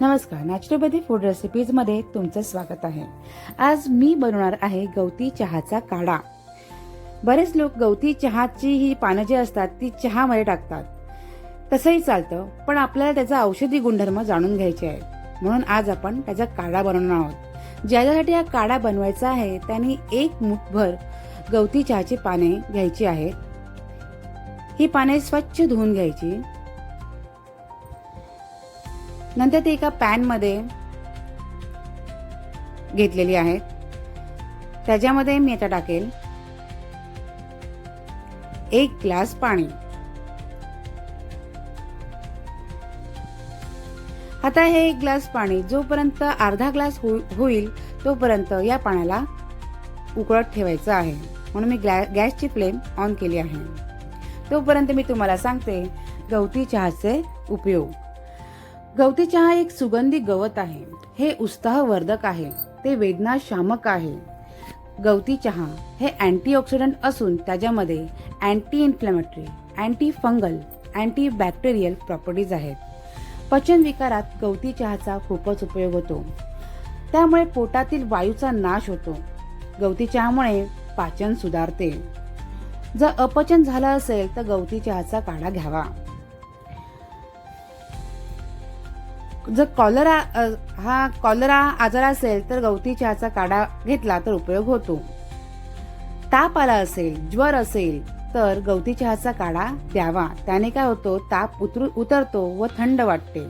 नमस्कार naturopathy food रेसिपीजमध्ये तुमचं स्वागत आहे. आज मी बनवणार आहे गवती चहाचा काढा. बरेच लोक गवती चहाची ही पानं जी असतात ती चहामध्ये टाकतात. तसंही चालतं पण आपल्याला त्याचा औषधी गुणधर्म जाणून घ्यायचे आहेत. म्हणून आज आपण त्याचा काढा बनवणार आहोत. ज्याच्यासाठी हा काढा बनवायचा आहे त्यांनी एक मुठभर गवती चहाची पाने घ्यायची आहेत. ही पाने स्वच्छ धुवून घ्यायची. नंतर ती एका पॅनमध्ये घेतलेली आहेत. त्याच्यामध्ये मी आता टाकेल एक ग्लास पाणी. आता हे एक ग्लास पाणी जोपर्यंत अर्धा ग्लास होईल तोपर्यंत या पाण्याला उकळत ठेवायचं आहे. म्हणून मी ग्लॅ गॅसची फ्लेम ऑन केली आहे. तोपर्यंत मी तुम्हाला सांगते गवती चहाचे उपयोग. गवती चहा एक सुगंधी गवत आहे. हे उत्साहवर्धक आहे. ते वेदना शामक आहे. गवती चहा हे अँटीऑक्सिडंट असून त्याच्यामध्ये anti inflammatory anti fungal anti bacterial properties आहेत. पचन विकारात गवती चहाचा खूपच उपयोग होतो. त्यामुळे पोटातील वायूचा नाश होतो. गवती चहामुळे पाचन सुधारते. जर अपचन झालं असेल तर गवती चहाचा काढा घ्यावा. जर कॉलरा हा कॉलरा आजार असेल तर गवती चहाचा काढा घेतला तर उपयोग होतो. ताप आला असेल ज्वर असेल तर गवती चहाचा काढा द्यावा. त्याने काय होतो? ताप उतरू उतरतो व थंड वाटते.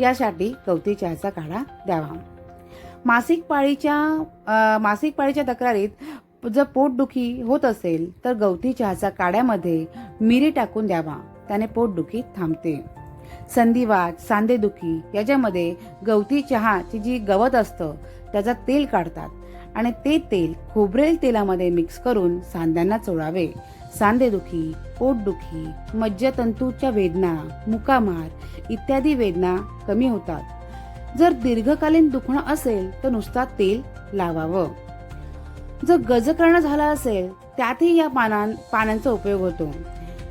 यासाठी गवती चहाचा काढा द्यावा. मासिक पाळीच्या मासिक पाळीच्या तक्रारीत जर पोटदुखी होत असेल तर गवती चहाचा काढ्यामध्ये मिरी टाकून द्यावा. त्याने पोटदुखी थांबते. संधिवात सांधेदुखी याच्यामध्ये गवती चहाची जी गवत असतं त्याचं तेल काढतात. आणि ते तेल खोबरेल तेलामध्ये मिक्स करून सांध्यांना चोळावे. सांधेदुखी पोटदुखी मज्जतंतूच्या वेदना मुकामार इत्यादी वेदना कमी होतात. जर दीर्घकालीन दुखणं असेल तर नुसता तेल लावावं. जर गजकर्ण झाला असेल त्यातही या पानां पानांचा उपयोग होतो.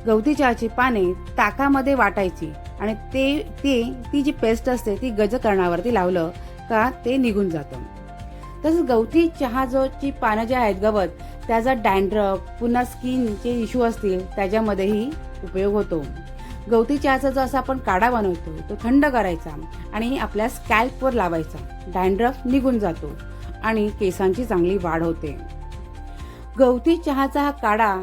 गवती चहाची पाने ताकामध्ये वाटायची. आणि ते ते ती जी पेस्ट असते ती गजकरणावरती लावलं का ते निघून जातं. तसंच गवती चहा जो ची पानं जे आहेत गवत त्याचा डँड्रफ पुन्हा स्किनचे इश्यू असतील त्याच्यामध्येही उपयोग होतो. गवती चहाचा जो असा आपण काढा बनवतो तो थंड करायचा आणि आपल्या स्कॅल्पवर लावायचा. डॅन्ड्रफ निघून जातो आणि केसांची चांगली वाढ होते. गवती चहाचा हा काढा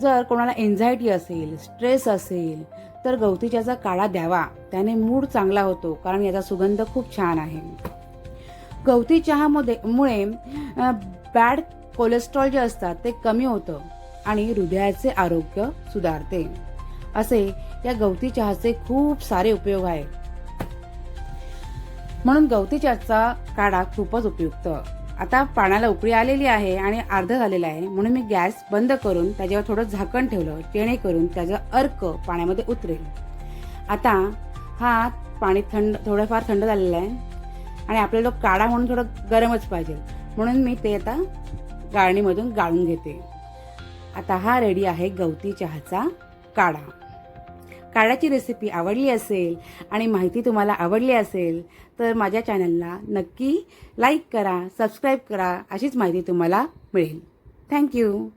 जर कोणाला एन्झायटी असेल स्ट्रेस असेल तर गवती चहाचा काढा द्यावा. त्याने मूड चांगला होतो कारण याचा सुगंध खूप छान आहे. गवती चहामध्ये मुळे बॅड कोलेस्ट्रॉल जे असतात ते कमी होतं आणि हृदयाचे आरोग्य सुधारते. असे या गवती चहाचे खूप सारे उपयोग आहेत. म्हणून गवती चहाचा काढा खूपच उपयुक्त. आता पाण्याला उकळी आलेली आहे आणि अर्ध झालेलं आहे. म्हणून मी गॅस बंद करून त्याच्यावर थोडं झाकण ठेवलं जेणेकरून त्याचा अर्क पाण्यामध्ये उतरेल. आता हा पाणी थंड थोडंफार थंड झालेलं आहे आणि आपल्याला तो काढा म्हणून थोडं गरमच पाहिजे. म्हणून मी ते आता गाळणीमधून गाळून घेते. आता हा रेडी आहे गवती चहाचा काढा. काळाची रेसिपी आवडली असेल आणि माहिती तुम्हाला आवडली असेल तर माझ्या चॅनलला नक्की लाईक करा सबस्क्राईब करा अशीच माहिती तुम्हाला मिळेल. थँक्यू